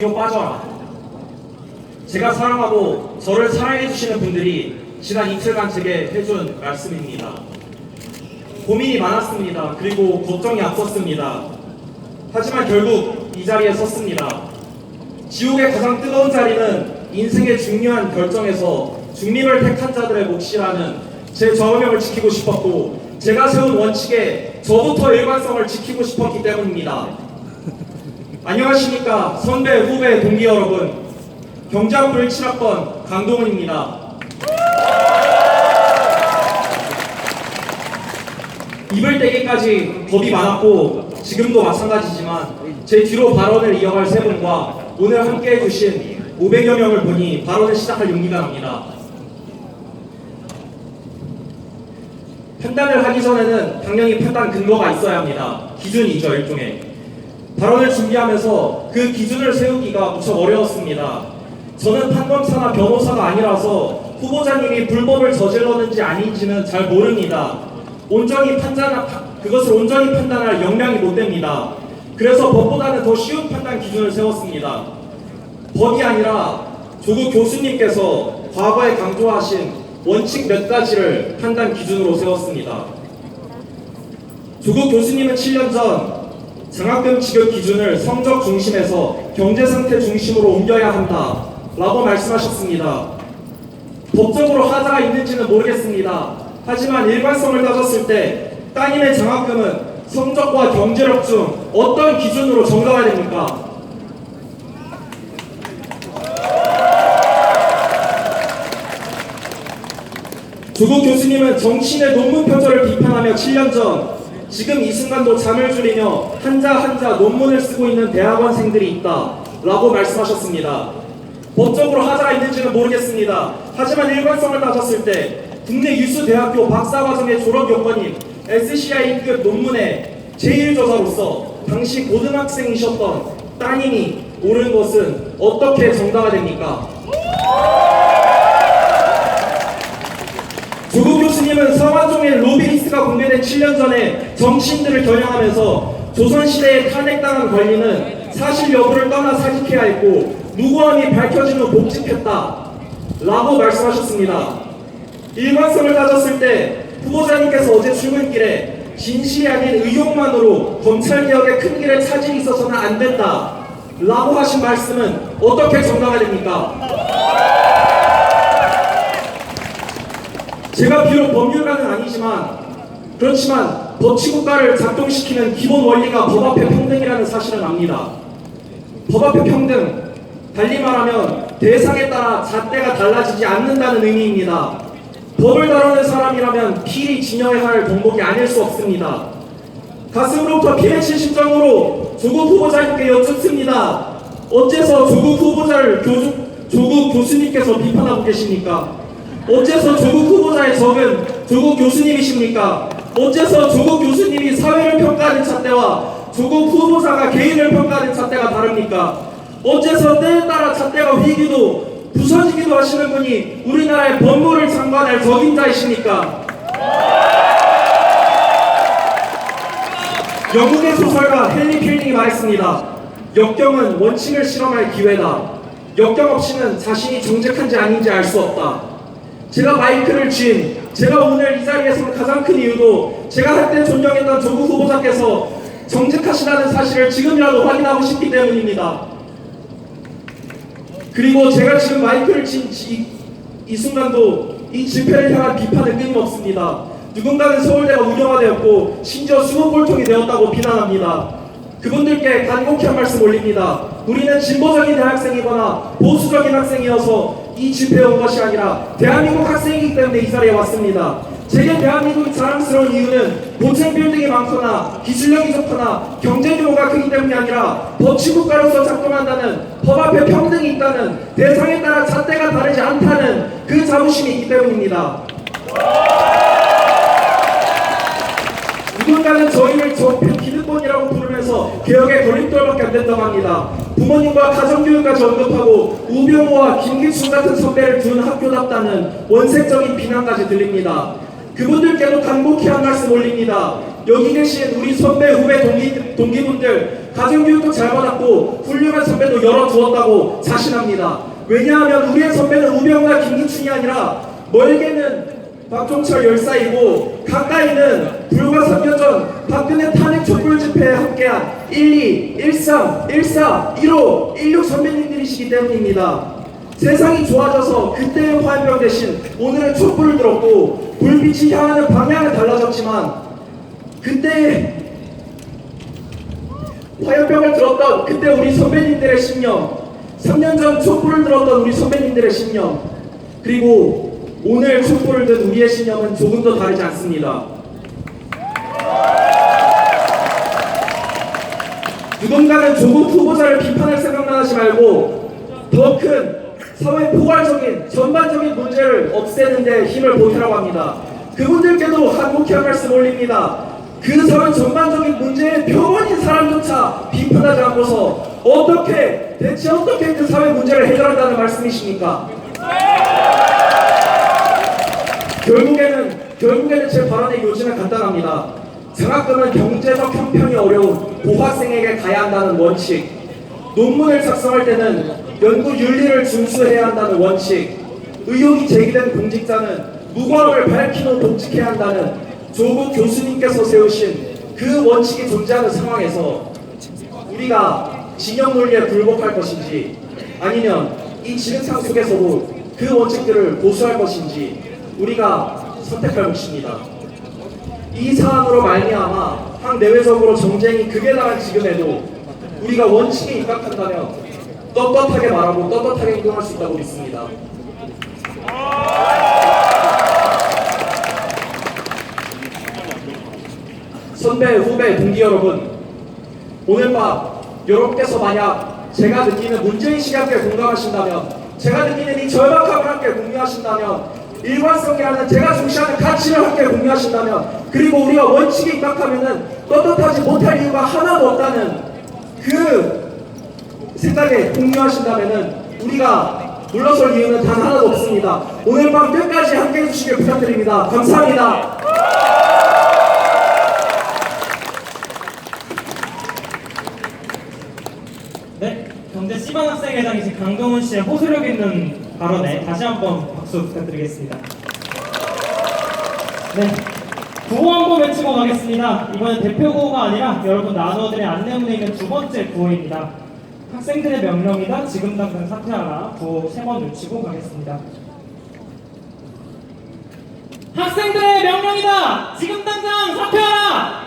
이거 빠져라. 제가 사랑하고 저를 사랑해 주시는 분들이 지난 이틀간 제게 해준 말씀입니다. 고민이 많았습니다. 그리고 걱정이 앞섰습니다. 하지만 결국 이 자리에 섰습니다. 지옥의 가장 뜨거운 자리는 인생의 중요한 결정에서 중립을 택한 자들의 몫이라는 제 저명을 지키고 싶었고 제가 세운 원칙에 저부터 일관성을 지키고 싶었기 때문입니다. 안녕하십니까 선배 후배 동기 여러분. 경장부 17학번 강동훈입니다. 입을 떼기까지 겁이 많았고 지금도 마찬가지지만 제 뒤로 발언을 이어갈 세 분과 오늘 함께 해주신 500여 명을 보니 발언을 시작할 용기가 납니다. 판단을 하기 전에는 당연히 판단 근거가 있어야 합니다. 기준이죠 일종의 발언을 준비하면서 그 기준을 세우기가 무척 어려웠습니다. 저는 판검사나 변호사가 아니라서 후보자님이 불법을 저질렀는지 아닌지는 잘 모릅니다. 온전히 판단, 그것을 온전히 판단할 역량이 못 됩니다. 그래서 법보다는 더 쉬운 판단 기준을 세웠습니다. 법이 아니라 조국 교수님께서 과거에 강조하신 원칙 몇 가지를 판단 기준으로 세웠습니다. 조국 교수님은 7년 전 장학금 지급 기준을 성적 중심에서 경제 상태 중심으로 옮겨야 한다 라고 말씀하셨습니다. 법적으로 하자가 있는지는 모르겠습니다. 하지만 일관성을 따졌을 때 따님의 장학금은 성적과 경제력 중 어떤 기준으로 정당화 됩니까? 조국 교수님은 정신의 논문 표절을 비판하며 7년 전 지금 이 순간도 잠을 줄이며 한자 한자 논문을 쓰고 있는 대학원생들이 있다 라고 말씀하셨습니다. 법적으로 하자가 있는지는 모르겠습니다. 하지만 일관성을 따졌을 때 국내 유수 대학교 박사과정의 졸업 요건인 SCI급 논문의 제1저자로서 당시 고등학생이셨던 따님이 옳은 것은 어떻게 정당화됩니까? 조국 로비리스트가 공개된 7년 전에 정치인들을 겨냥하면서 조선시대에 탄핵당한 권리는 사실 여부를 떠나 사직해야 했고 무고함이 밝혀진 후 복직했다 라고 말씀하셨습니다. 일관성을 따졌을 때 후보자님께서 어제 출근길에 진실이 아닌 의혹만으로 검찰개혁의 큰 길에 차질이 있어서는 안 된다 라고 하신 말씀은 어떻게 정당화 됩니까? 제가 비록 법률가는 아니지만 그렇지만 법치국가를 작동시키는 기본 원리가 법 앞에 평등이라는 사실은 압니다. 법 앞에 평등, 달리 말하면 대상에 따라 잣대가 달라지지 않는다는 의미입니다. 법을 다루는 사람이라면 필히 지녀야 할 덕목이 아닐 수 없습니다. 가슴으로부터 피맺힌 심정으로 조국 후보자님께 여쭙습니다. 어째서 조국 후보자를 교주, 조국 교수님께서 비판하고 계십니까? 어째서 조국 후보자의 적은 조국 교수님이십니까? 어째서 조국 교수님이 사회를 평가하는 잣대와 조국 후보자가 개인을 평가하는 잣대가 다릅니까? 어째서 때에 따라 잣대가 휘기도 부서지기도 하시는 분이 우리나라의 법무를 장관할 적임자이십니까? 영국의 소설가 헨리 필링이 말했습니다. 역경은 원칙을 실험할 기회다. 역경 없이는 자신이 정직한지 아닌지 알 수 없다. 제가 마이크를 쥔 제가 오늘 이 자리에 선 가장 큰 이유도 제가 한때 존경했던 조국 후보자께서 정직하시다는 사실을 지금이라도 확인하고 싶기 때문입니다. 그리고 제가 지금 마이크를 쥔이 순간도 이 집회를 향한 비판은 끊임없습니다. 누군가는 서울대가 운영화되었고 심지어 수목골통이 되었다고 비난합니다. 그분들께 간곡히 한 말씀 올립니다. 우리는 진보적인 대학생이거나 보수적인 학생이어서 이 집회에 온 것이 아니라 대한민국 학생이기 때문에 이 자리에 왔습니다. 제게 대한민국이 자랑스러운 이유는 고층 빌딩이 많거나 기술력이 좋거나 경제 규모가 크기 때문이 아니라 법치국가로서 작동한다는 법 앞에 평등이 있다는 대상에 따라 잣대가 다르지 않다는 그 자부심이 있기 때문입니다. 누군가는 저희를 저편 기득권이라고 부르면서 개혁의 걸림돌밖에 안 된다고 합니다. 부모님과 가정교육까지 언급하고 우병우와 김기춘 같은 선배를 둔 학교답다는 원색적인 비난까지 들립니다. 그분들께도 간곡히 한 말씀 올립니다. 여기 계신 우리 선배 후배 동기, 동기분들 가정교육도 잘 받았고 훌륭한 선배도 열어두었다고 자신합니다. 왜냐하면 우리의 선배는 우병우나 김기춘이 아니라 멀게는 박종철 열사이고 가까이는 불과 3년 전 박근혜 탄핵 촛불 집회에 함께한 12, 13, 14, 15, 16 선배님들이시기 때문입니다. 세상이 좋아져서 그때의 화염병 대신 오늘은 촛불을 들었고 불빛이 향하는 방향은 달라졌지만 그때 화염병을 들었던 그때 우리 선배님들의 신념 3년 전 촛불을 들었던 우리 선배님들의 신념 그리고 오늘 촛불을 든 우리의 신념은 조금 더 다르지 않습니다 누군가는 조국 후보자를 비판할 생각만 하지 말고 더 큰 사회 포괄적인 전반적인 문제를 없애는 데 힘을 보태라고 합니다. 그분들께도 한국회 한 말씀 올립니다. 그 사회 전반적인 문제의 표본인 사람조차 비판하지 않고서 어떻게 대체 어떻게 그 사회 문제를 해결한다는 말씀이십니까? 결국에는 결국에는 제 발언의 요지는 간단합니다. 장학금은 경제적 형편이 어려운 고학생에게 가야 한다는 원칙, 논문을 작성할 때는 연구 윤리를 준수해야 한다는 원칙, 의혹이 제기된 공직자는 무과를 밝히고 복직해야 한다는 조국 교수님께서 세우신 그 원칙이 존재하는 상황에서 우리가 진영 논리에 굴복할 것인지 아니면 이 지능상 속에서도 그 원칙들을 고수할 것인지 우리가 선택할 몫입니다. 이 사안으로 말미암아 한 내외적으로 정쟁이 극에 달한 지금에도 우리가 원칙에 입각한다면 떳떳하게 말하고 떳떳하게 행동할 수 있다고 믿습니다. 선배, 후배, 동기 여러분, 오늘 밤 여러분께서 만약 제가 느끼는 문재인 시각에 공감하신다면, 제가 느끼는 이 절박함을 함께 공유하신다면, 일관성이라는 제가 중시하는 가치를 함께 공유하신다면, 그리고 우리가 원칙에 입각하면은 떳떳하지 못할 이유가 하나도 없다는 그 생각에 공유하신다면은 우리가 물러설 이유는 단 하나도 없습니다. 오늘 밤 끝까지 함께 해주시길 부탁드립니다. 감사합니다. 네, 경제 C반 학생회장 이신 강동훈 씨의 호소력 있는 발언에 다시 한번 박수 부탁드리겠습니다. 네, 구호 한번 외치고 가겠습니다. 이번엔 대표 구호가 아니라 여러분 나누어드릴 안내문에 있는 두 번째 구호입니다. 학생들의 명령이다. 지금 당장 사퇴하라. 구호 세 번 외치고 가겠습니다. 학생들의 명령이다. 지금 당장 사퇴하라.